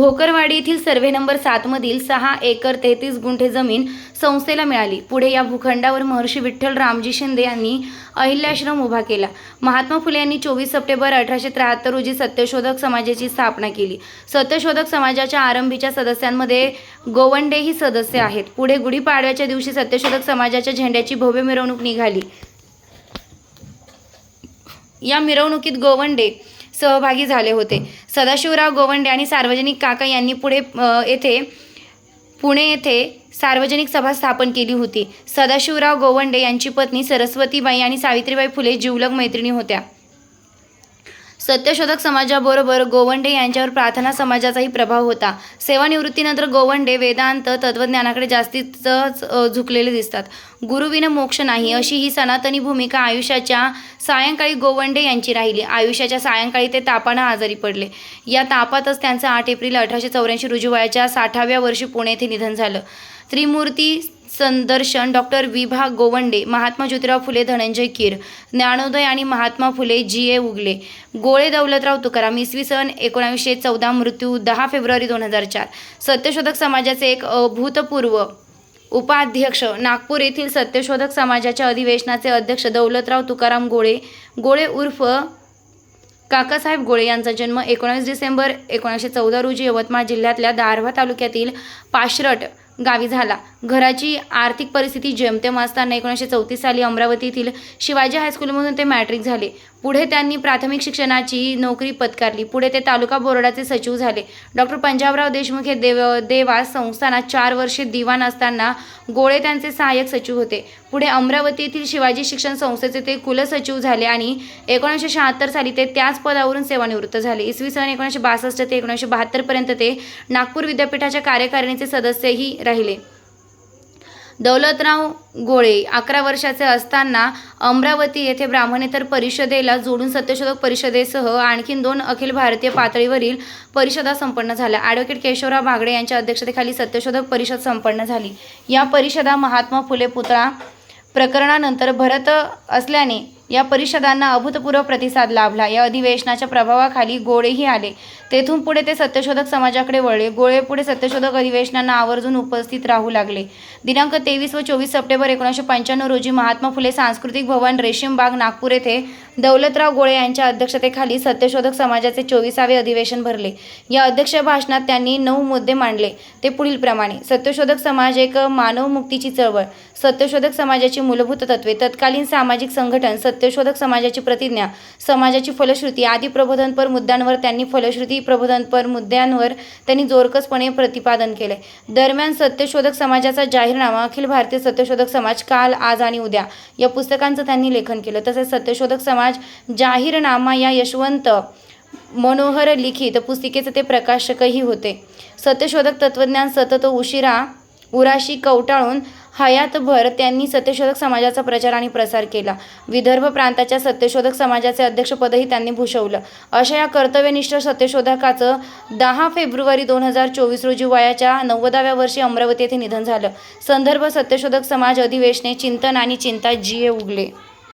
भोकरवाडी येथील survey number सातमधील सहा acre तेहतीस गुंठे जमीन संस्थेला मिळाली. पुढे या भूखंडावर महर्षी विठ्ठल रामजी शिंदे यांनी अहिल्याश्रम उभा केला. महात्मा फुले यांनी चोवीस सप्टेंबर अठराशे त्र्याहत्तर रोजी सत्यशोधक समाजाची स्थापना केली. सत्यशोधक समाजाच्या आरंभीच्या सदस्यांमध्ये गोवंडेही सदस्य आहेत. पुढे गुढीपाडव्याच्या दिवशी सत्यशोधक समाजाच्या झेंड्याची भव्य मिरवणूक निघाली. या मिरवणुकीत गोवंडे सहभागी झाले होते. सदाशिवराव गोवंडे आणि सार्वजनिक काका यांनी पुढे येथे पुणे येथे सार्वजनिक सभा स्थापन केली होती. सदाशिवराव गोवंडे यांची पत्नी सरस्वतीबाई आणि सावित्रीबाई फुले जिवलग मैत्रिणी होत्या. सत्यशोधक समाजाबरोबर गोवंडे यांच्यावर प्रार्थना समाजाचाही प्रभाव होता. सेवानिवृत्तीनंतर गोवंडे वेदांत तत्वज्ञानाकडे जास्तीच झुकलेले दिसतात. गुरुविन मोक्ष नाही अशी ही सनातनी भूमिका आयुष्याच्या सायंकाळी गोवंडे यांची राहिली. आयुष्याच्या सायंकाळी ते तापानं आजारी पडले. या तापातच त्यांचं आठ एप्रिल अठराशे चौऱ्याऐंशी रोजी वयाच्या साठाव्या वर्षी पुणे येथे निधन झालं. त्रिमूर्ती संदर्शन डॉक्टर विभा गोवंडे महात्मा ज्योतिराव फुले धनंजय कीर ज्ञानोदय आणि महात्मा फुले जी ए उगले. गोळे दौलतराव तुकाराम इसवी सन एकोणावीसशे चौदा मृत्यू दहा फेब्रुवारी दोन हजार चार. सत्यशोधक समाजाचे एक अभूतपूर्व उपाध्यक्ष नागपूर येथील सत्यशोधक समाजाच्या अधिवेशनाचे अध्यक्ष दौलतराव तुकाराम गोळे गोळे उर्फ काकासाहेब गोळे यांचा जन्म एकोणावीस डिसेंबर एकोणीसशे चौदा रोजी यवतमाळ जिल्ह्यातल्या दारव्हा तालुक्यातील पाशरट गावी झाला. घराची आर्थिक परिस्थिती जेमतेम असताना एकोणीसशे चौतीस साली अमरावती येथील शिवाजी हायस्कूलमधून ते मॅट्रिक झाले. पुढे त्यांनी प्राथमिक शिक्षणाची नोकरी पत्कारली. पुढे ते तालुका बोर्डाचे सचिव झाले. डॉक्टर पंजाबराव देशमुख हे देव देवास संस्थानात चार वर्षे दिवाण असताना गोळे त्यांचे सहाय्यक सचिव होते. पुढे अमरावती येथील शिवाजी शिक्षण संस्थेचे ते कुलसचिव झाले आणि एकोणीसशे शहात्तर साली ते त्याच पदावरून सेवानिवृत्त झाले. इसवी सन एकोणीसशे बासष्ट ते एकोणीसशे बहात्तरपर्यंत ते नागपूर विद्यापीठाच्या कार्यकारिणीचे सदस्यही राहिले. दौलतराव गोळे अकरा वर्षाचे असताना अमरावती येथे ब्राह्मणेतर परिषदेला जोडून सत्यशोधक परिषदेसह आणखीन दोन अखिल भारतीय पातळीवरील परिषदा संपन्न झाल्या. ॲडव्होकेट केशवराव बागडे यांच्या अध्यक्षतेखाली सत्यशोधक परिषद संपन्न झाली. या परिषदा महात्मा फुले पुतळा प्रकरणानंतर भरत असल्याने या परिषदांना अभूतपूर्व प्रतिसाद लाभला. या अधिवेशनाच्या प्रभावाखाली गोळेही आले. तेथून पुढे ते सत्यशोधक समाजाकडे वळले. गोळे पुढे सत्यशोधक अधिवेशनांना आवर्जून उपस्थित राहू लागले. दिनांक तेवीस व चोवीस सप्टेंबर एकोणीसशे पंच्याण्णव रोजी महात्मा फुले सांस्कृतिक भवन रेशीमबाग नागपूर येथे दौलतराव गोळे यांच्या अध्यक्षतेखाली सत्यशोधक समाजाचे चोवीसावे अधिवेशन भरले. या अध्यक्ष भाषणात त्यांनी नऊ मुद्दे मांडले. ते पुढीलप्रमाणे सत्यशोधक समाज एक मानवमुक्तीची चळवळ. सत्यशोधक समाजाची मूलभूत तत्वे तत्कालीन सामाजिक संघटन सत्य सत्यशोधक समाजाची प्रतिज्ञा समाजाची फलश्रुती आदी प्रबोधनपर मुद्द्यांवर त्यांनी फलश्रुती प्रबोधनपर मुद्द्यांवर त्यांनी जोरकसपणे प्रतिपादन केले. दरम्यान सत्यशोधक समाजाचा जाहीरनामा अखिल भारतीय सत्यशोधक समाज काल आज आणि उद्या या पुस्तकांचं त्यांनी लेखन केलं. तसेच सत्यशोधक समाज जाहीरनामा या यशवंत मनोहर लिखित पुस्तिकेचे ते प्रकाशकही होते. सत्यशोधक तत्वज्ञान सतत उशिरा उराशी कवटाळून हयातभर त्यांनी सत्यशोधक समाजाचा प्रचार आणि प्रसार केला. विदर्भ प्रांताच्या सत्यशोधक समाजाचे अध्यक्षपदही त्यांनी भूषवलं. अशा या कर्तव्यनिष्ठ सत्यशोधकाचं दहा फेब्रुवारी दोन हजार चोवीस रोजी वयाच्या नव्वदाव्या वर्षी अमरावती येथे निधन झालं. संदर्भ सत्यशोधक समाज अधिवेशने चिंतन आणि चिंता जी उगले.